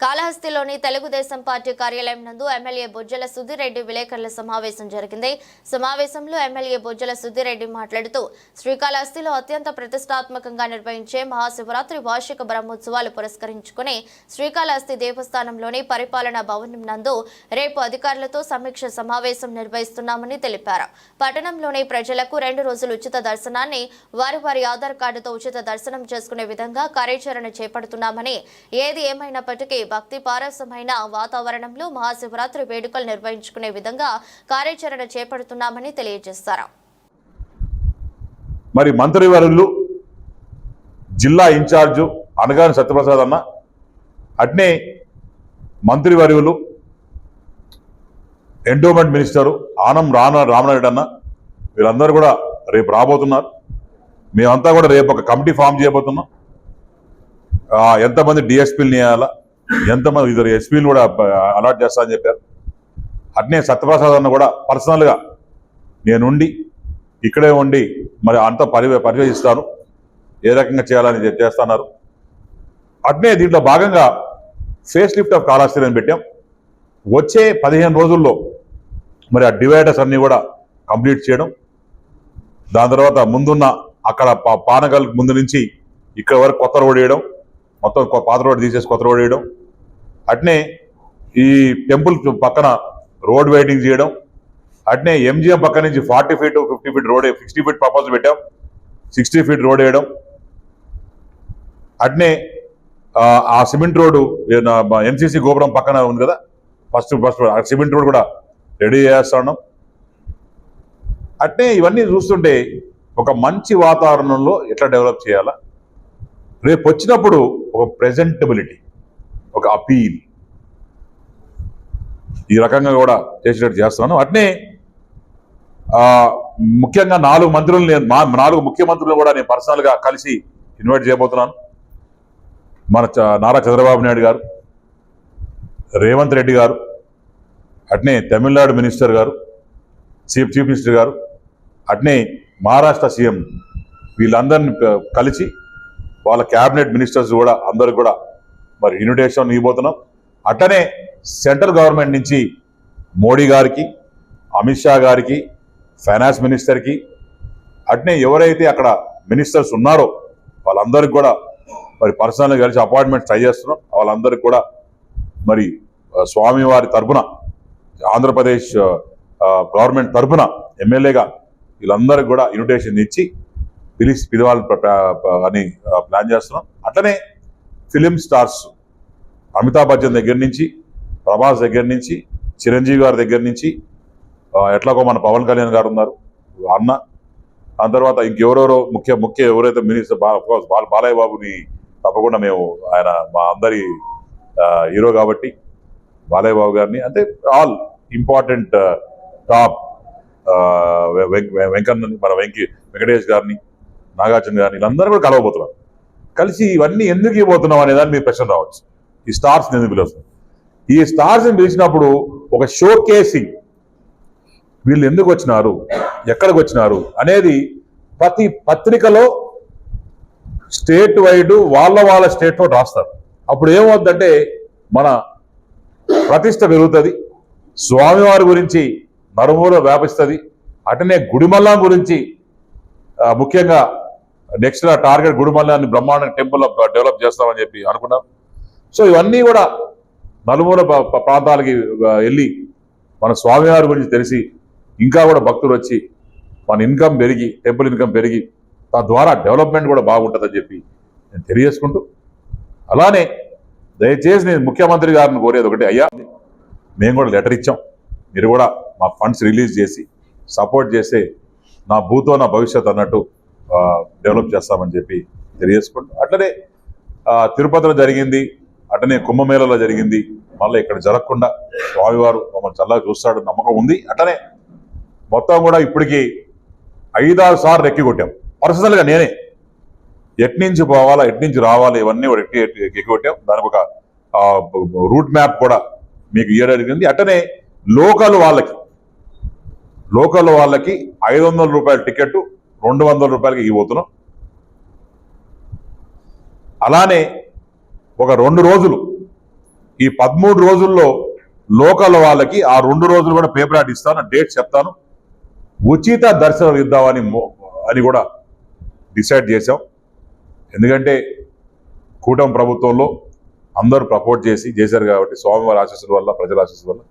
కాళహస్తిలోని Telugu Desam party కార్యాలయం నందు MLA Bojjala Sudhi Reddy విలేకరుల సమావేశం జరిగింది. సమావేశంలో ఎమ్మెల్యే బొజ్జల సుధిరెడ్డి మాట్లాడుతూ శ్రీకాళహస్తిలో అత్యంత ప్రతిష్టాత్మకంగా నిర్వహించే మహాశివరాత్రి వార్షిక బ్రహ్మోత్సవాలు పురస్కరించుకుని శ్రీకాళహస్తి దేవస్థానంలోని పరిపాలనా భవనం నందు రేపు అధికారులతో సమీక్ష సమావేశం నిర్వహిస్తున్నామని తెలిపారు. పట్టణంలోని ప్రజలకు రెండు రోజులు ఉచిత దర్శనాన్ని వారి వారి ఆధార్ కార్డుతో ఉచిత దర్శనం చేసుకునే విధంగా కార్యాచరణ చేపడుతున్నామని ఏది ఏమైనప్పటికీ భక్తి పారసమైన వాతావరణంలో మహాశివరాత్రి వేడుకలు నిర్వహించుకునే విధంగా కార్యాచరణ చేపడుతున్నామని తెలియజేశారు. మరి మంత్రివర్యులు జిల్లా ఇన్ఛార్జు అనగాని సత్యప్రసాద్ అన్న అట్నే మంత్రివర్యులు ఎండోమెంట్ మినిస్టరు ఆనం రామ రామనాయుడు అన్న వీళ్ళందరూ కూడా రేపు రాబోతున్నారు. మేమంతా కూడా రేపు ఒక కమిటీ ఫామ్ చేయబోతున్నాం. ఎంతమంది డిఎస్పీలు నియాలా ఎంతమంది ఇద్దరు ఎస్పీలు కూడా అలాట్ చేస్తా అని చెప్పారు. అట్నే సత్యప్రసాద్ అన్న కూడా పర్సనల్గా నేనుండి ఇక్కడే ఉండి మరి అంత పరి పరిశీలిస్తాను ఏ రకంగా చేయాలని చేస్తున్నారు. అట్నే దీంట్లో భాగంగా ఫేస్ లిఫ్ట్ ఆఫ్ కాళాస్త్రి అని పెట్టాం. వచ్చే పదిహేను రోజుల్లో మరి ఆ డివైడర్స్ అన్నీ కూడా కంప్లీట్ చేయడం. దాని తర్వాత ముందున్న అక్కడ పా- పానగల్ ముందు నుంచి ఇక్కడ వరకు కొత్త రోడ్ వేయడం. మొత్తం పాత రోడ్డు తీసేసి కొత్త రోడ్ వేయడం. అట్నే ఈ టెంపుల్ పక్కన రోడ్ వైడింగ్ చేయడం. అట్నే ఎంజిఎం పక్క నుంచి forty feet fifty feet road sixty feet proposal పెట్టాం. సిక్స్టీ ఫీట్ రోడ్ వేయడం. అట్నే ఆ, ఆ సిమెంట్ రోడ్డు ఎన్సీసీ గోపురం పక్కన ఉంది కదా? ఫస్ట్ ఫస్ట్ ఆ సిమెంట్ రోడ్ కూడా రెడీ చేస్తా ఉన్నాం అట్నే ఇవన్నీ చూస్తుంటే ఒక మంచి వాతావరణంలో ఎట్లా డెవలప్ చేయాలా? రేపు వచ్చినప్పుడు ఒక ప్రెజెంటబిలిటీ ఒక అపీల్ ఈ రకంగా కూడా చేసేటట్టు చేస్తున్నాను. అట్నే ముఖ్యంగా నాలుగు మంత్రులు నేను నాలుగు ముఖ్యమంత్రులు కూడా నేను పర్సనల్గా కలిసి ఇన్వైట్ చేయబోతున్నాను. మన చ- నారా చంద్రబాబు నాయుడు గారు రేవంత్ రెడ్డి గారు అట్నే Tamil Nadu minister garu chief chief minister garu అట్నే మహారాష్ట్ర సీఎం వీళ్ళందరినీ కలిసి వాళ్ళ క్యాబినెట్ మినిస్టర్స్ కూడా అందరికి కూడా మరి ఇన్విటేషన్ ఇవ్వబోతున్నాం. అట్టనే సెంట్రల్ గవర్నమెంట్ నుంచి మోడీ గారికి అమిత్ షా గారికి ఫైనాన్స్ మినిస్టర్కి అట్నే ఎవరైతే అక్కడ మినిస్టర్స్ ఉన్నారో వాళ్ళందరికీ కూడా మరి పర్సనల్గా కలిసి అపాయింట్మెంట్ ట్రై చేస్తున్నాం. వాళ్ళందరికీ కూడా మరి స్వామివారి తరఫున ఆంధ్రప్రదేశ్ గవర్నమెంట్ తరపున ఎమ్మెల్యేగా వీళ్ళందరికీ కూడా ఇన్విటేషన్ ఇచ్చి పిలిచి పిలవాలి అని ప్లాన్ చేస్తున్నాం. అట్లనే ఫిలిం స్టార్స్ అమితాబ్ బచ్చన్ దగ్గర నుంచి ప్రభాస్ దగ్గర నుంచి చిరంజీవి గారి దగ్గర నుంచి ఎట్లాగో మన పవన్ కళ్యాణ్ గారు ఉన్నారు అన్న. దాని తర్వాత ఇంకెవరెవరో ముఖ్య ముఖ్య ఎవరైతే మినిస్టర్ బా- బాల బాలయ్య బాబుని తప్పకుండా మేము ఆయన మా అందరి హీరో కాబట్టి బాలయ్య బాబు గారిని అంటే ఆల్ ఇంపార్టెంట్ టాప్ వెంకన్న మన వెంకి వెంకటేష్ గారిని నాగార్జున గారిని వీళ్ళందరూ కూడా కలవబోతున్నారు. కలిసి ఇవన్నీ ఎందుకు ఇవ్వబోతున్నాం అనే దాన్ని మీరు ప్రశ్న రావచ్చు. ఈ స్టార్స్ ఎందుకు పిలుస్తాం ఈ స్టార్స్ని పిలిచినప్పుడు ఒక షో కేసింగ్ వీళ్ళు ఎందుకు వచ్చినారు? ఎక్కడికి వచ్చినారు? అనేది ప్రతి పత్రికలో స్టేట్ వైడ్ వాళ్ళ వాళ్ళ స్టేట్లో రాస్తారు. అప్పుడు ఏమవుతుందంటే మన ప్రతిష్ట పెరుగుతుంది స్వామివారి గురించి నరుమూల వ్యాపిస్తుంది అటనే గుడిమల్లం గురించి ముఖ్యంగా నెక్స్ట్ టార్గెట్ గుడిమల్లాన్ని బ్రహ్మాండ టెంపుల్ డెవలప్ చేస్తామని చెప్పి అనుకున్నాం. సో ఇవన్నీ కూడా నలుమూల ప్రాంతాలకి వెళ్ళి మన స్వామివారి గురించి తెలిసి ఇంకా కూడా భక్తులు వచ్చి మన ఇన్కమ్ పెరిగి టెంపుల్ ఇన్కమ్ పెరిగి తద్వారా డెవలప్మెంట్ కూడా బాగుంటుందని చెప్పి నేను తెలియజేసుకుంటూ అలానే దయచేసి నేను ముఖ్యమంత్రి గారిని కోరేది ఒకటి అయ్యా మేము కూడా లెటర్ ఇచ్చాం. మీరు కూడా మా ఫండ్స్ రిలీజ్ చేసి సపోర్ట్ చేస్తే నా భూతో నా భవిష్యత్ అన్నట్టు డెవలప్ చేస్తామని చెప్పి తెలియజేసుకుంటూ అట్లనే తిరుపతిలో జరిగింది అట్లనే కుంభమేళలో జరిగింది మళ్ళీ ఇక్కడ జరగకుండా స్వామివారు మమ్మల్ని చల్లగా చూస్తాడు నమ్మకం ఉంది. అట్లనే మొత్తం కూడా ఇప్పటికి ఐదారు సార్లు ఎక్కి కొట్టాం. పర్సనల్గా నేనే. ఎట్నుంచి పోవాలా ఎట్నుంచి రావాలి ఇవన్నీ కూడా ఎక్కి ఎక్కి కొట్టాం. దానికి ఒక రూట్ మ్యాప్ కూడా మీకు ఇయర్ జరిగింది అట్టనే లోకల్ వాళ్ళకి లోకల్ వాళ్ళకి ఐదు వందల రూపాయల టికెట్ రెండు వందల రూపాయలకి ఇవ్వబోతున్నాం అలానే ఒక రెండు రోజులు ఈ పదమూడు రోజుల్లో లోకల్ వాళ్ళకి ఆ రెండు రోజులు కూడా పేపర్ యాడ్ ఇస్తాను డేట్ చెప్తాను. ఉచిత దర్శనం ఇద్దామని అని కూడా డిసైడ్ చేశాం. ఎందుకంటే కూటమి ప్రభుత్వంలో అందరూ ప్రపోర్ట్ చేసి చేశారు కాబట్టి స్వామివారి ఆశీస్సుల వల్ల ప్రజల ఆశీస్సుల వల్ల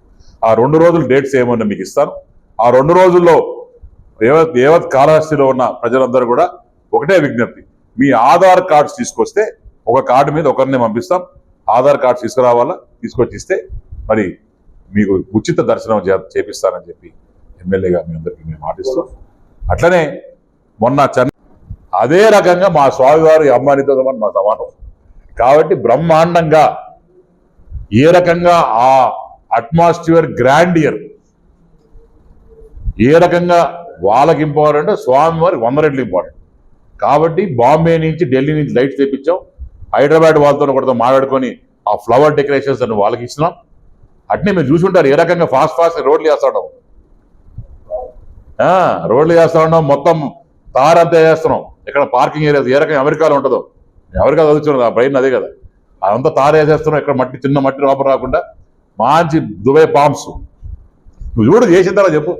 ఆ రెండు రోజులు డేట్స్ ఏమన్నా మీకు ఇస్తాను. ఆ రెండు రోజుల్లో ఏవత్ ఏవత్ కాళహస్తిలో ఉన్న ప్రజలందరూ కూడా ఒకటే విజ్ఞప్తి. మీ ఆధార్ కార్డ్స్ తీసుకొస్తే ఒక కార్డు మీద ఒకరిని పంపిస్తాం. ఆధార్ కార్డ్స్ తీసుకురావాలా? తీసుకొచ్చి ఇస్తే మరి మీకు ఉచిత దర్శనం చేపిస్తానని చెప్పి ఎమ్మెల్యేగా మీ అందరికీ మేము మాటిస్తాం అట్లనే మొన్న చెన్న అదే రకంగా మా స్వామివారి అమ్మానితో సమానం మా సమానం. కాబట్టి బ్రహ్మాండంగా ఏ రకంగా ఆ అట్మాస్ఫియర్ గ్రాండియర్ ఏ రకంగా వాళ్ళకి ఇంపార్టెంట్ స్వామివారికి వంద రెట్లు ఇంపార్టెంట్ కాబట్టి బాంబే నుంచి ఢిల్లీ నుంచి లైట్స్ తెప్పించాం. హైదరాబాద్ వాళ్ళతో కూడా మాట్లాడుకొని ఆ ఫ్లవర్ డెకరేషన్స్ అని వాళ్ళకి ఇచ్చినాం. అట్నే మీరు చూసుంటారు ఏ రకంగా ఫాస్ట్ ఫాస్ట్ రోడ్లు వేస్తా ఉన్నాం. ఆ, రోడ్లు వేస్తా ఉన్నాం మొత్తం తార్ అంతా ఇక్కడ పార్కింగ్ ఏరియాస్ ఏ రకంగా అమెరికాలో ఉంటుందో. అమెరికా చదువుతున్నది ఆ బ్రెయిన్ అదే కదా. అదంతా తారు వేసేస్తున్నాం ఇక్కడ మట్టి చిన్న మట్టి లోపల రాకుండా. మంచి దుబాయ్ పామ్స్ నువ్వు చూడు చేసిన తర్వాత చెప్పు.